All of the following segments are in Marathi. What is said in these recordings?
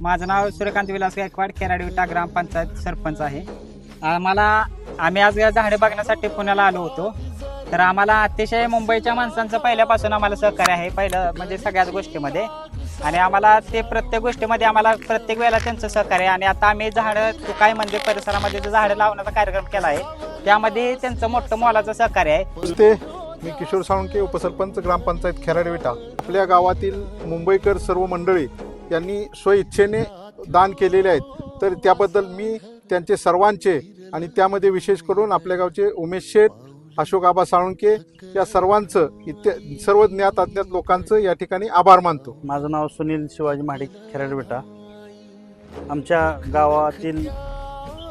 माझं नाव सूर्यकांत विलास गायकवाड खेराडी विटा ग्रामपंचायत सरपंच आहे. आम्हाला आम्ही आज झाडे बघण्यासाठी पुण्याला आलो होतो. तर आम्हाला अतिशय मुंबईच्या माणसांचं पहिल्यापासून आम्हाला सहकार्य आहे पहिलं म्हणजे सगळ्याच गोष्टीमध्ये. आणि आम्हाला ते प्रत्येक गोष्टीमध्ये आम्हाला प्रत्येक वेळेला त्यांचं सहकार्य आहे. आणि आता आम्ही झाडं तू काय म्हणजे परिसरामध्ये जे झाडं लावण्याचा कार्यक्रम केला आहे त्यामध्ये त्यांचं मोठं मोलाचं सहकार्य आहे. मी किशोर साळुंके उपसरपंच ग्रामपंचायत खेराडेविटा आपल्या गावातील मुंबईकर सर्व मंडळी यांनी स्वइच्छेने दान केलेले आहेत. तर त्याबद्दल मी त्यांचे सर्वांचे आणि त्यामध्ये विशेष करून आपल्या गावचे उमेश शेठ अशोक आबा साळुंके या सर्वांचं इत्या सर्व ज्ञात अज्ञात लोकांचं या ठिकाणी आभार मानतो. माझं नाव सुनील शिवाजी महाडिक खेराडबेटा आमच्या गावातील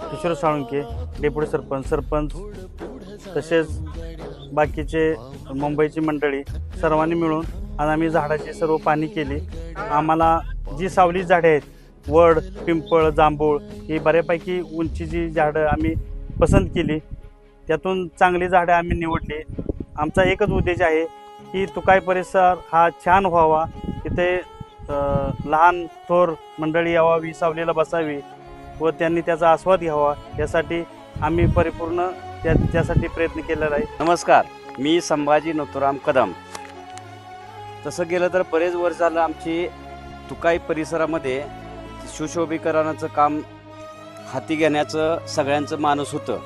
किशोर साळुंके डेप्युटी सरपंच सरपंच तसेच बाकीचे मुंबईची मंडळी सर्वांनी मिळून आज आम्ही झाडाची सर्व पाणी केली. आम्हाला जी सावली झाडे आहेत वड पिंपळ जांभूळ ही बऱ्यापैकी उंचीची झाडं आम्ही पसंत केली. त्यातून चांगली झाडं आम्ही निवडली. आमचा एकच उद्देश आहे की तुकाई परिसर हा छान व्हावा. तिथे लहान थोर मंडळी यावावी सावलीला बसावी व त्यांनी त्याचा आस्वाद घ्यावा. यासाठी आम्ही परिपूर्ण त्या त्यासाठी प्रयत्न केलेला आहे. नमस्कार. मी संभाजी नथुराम कदम. तसं गेलं तर बरेच वर्ष झालं आमची तुकाई परिसरामध्ये सुशोभीकरणाचं काम हाती घेण्याचं सगळ्यांचं मानस होतं.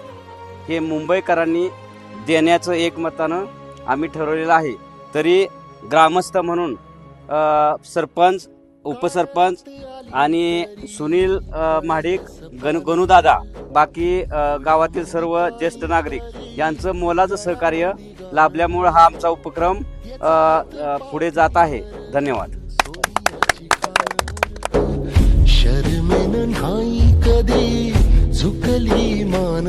हे मुंबईकरांनी देण्याचं एकमतानं आम्ही ठरवलेलं आहे. तरी ग्रामस्थ म्हणून सरपंच उपसरपंच आणि सुनील अ, महाडिक गण गणूदादा बाकी गावातील सर्व ज्येष्ठ नागरिक यांचं मोलाचं सहकार्य लाभल्यामुळं हा आमचा उपक्रम पुढे जात आहे. धन्यवाद. नाही कधी झुकली मान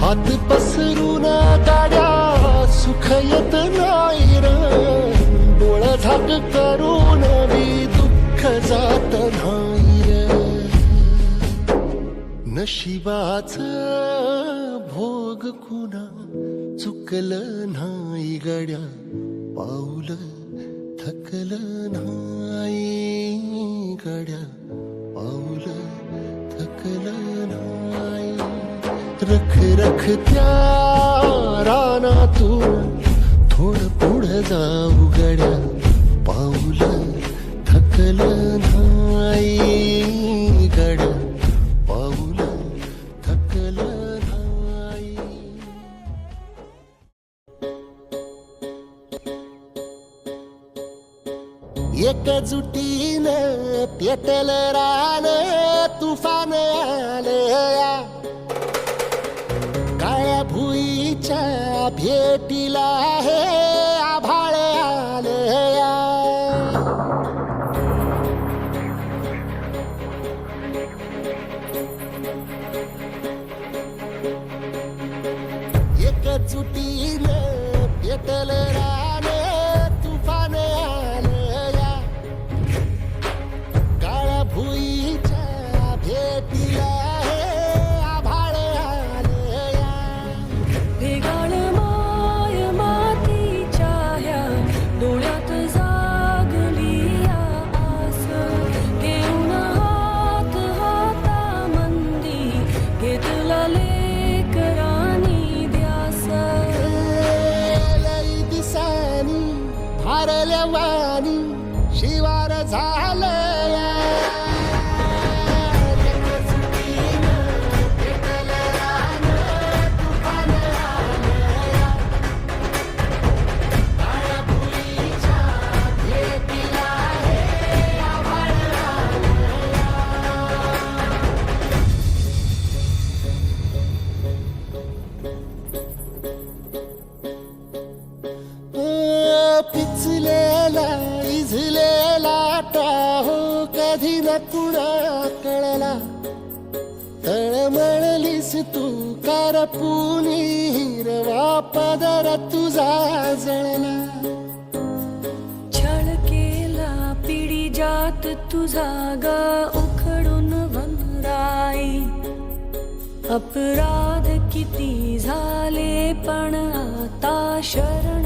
हात पसरून गाड्या सुख येत नाही र. डोळ झाक करून बी दुःख जात नाही र. नशिबाच भोग कुणा चुकलं नाही गड्या पाऊल थकल नाही गड्या पाऊल थकल नाही रख रख त्या रानातून थोड पुढं जाऊ गड्या पाऊल थकल नाही एकजुटीनं पेटल रान तुफान आलया काळ्या भुईच्या भेटीला आहे God's eye. कुणा कळला. तळमळलीस तू कारपुनी हिरवा पदर तुझा जळला. छळ केला पिढी जात तुझा ग उखडून वनराई अपराध किती झाले पण आता शरण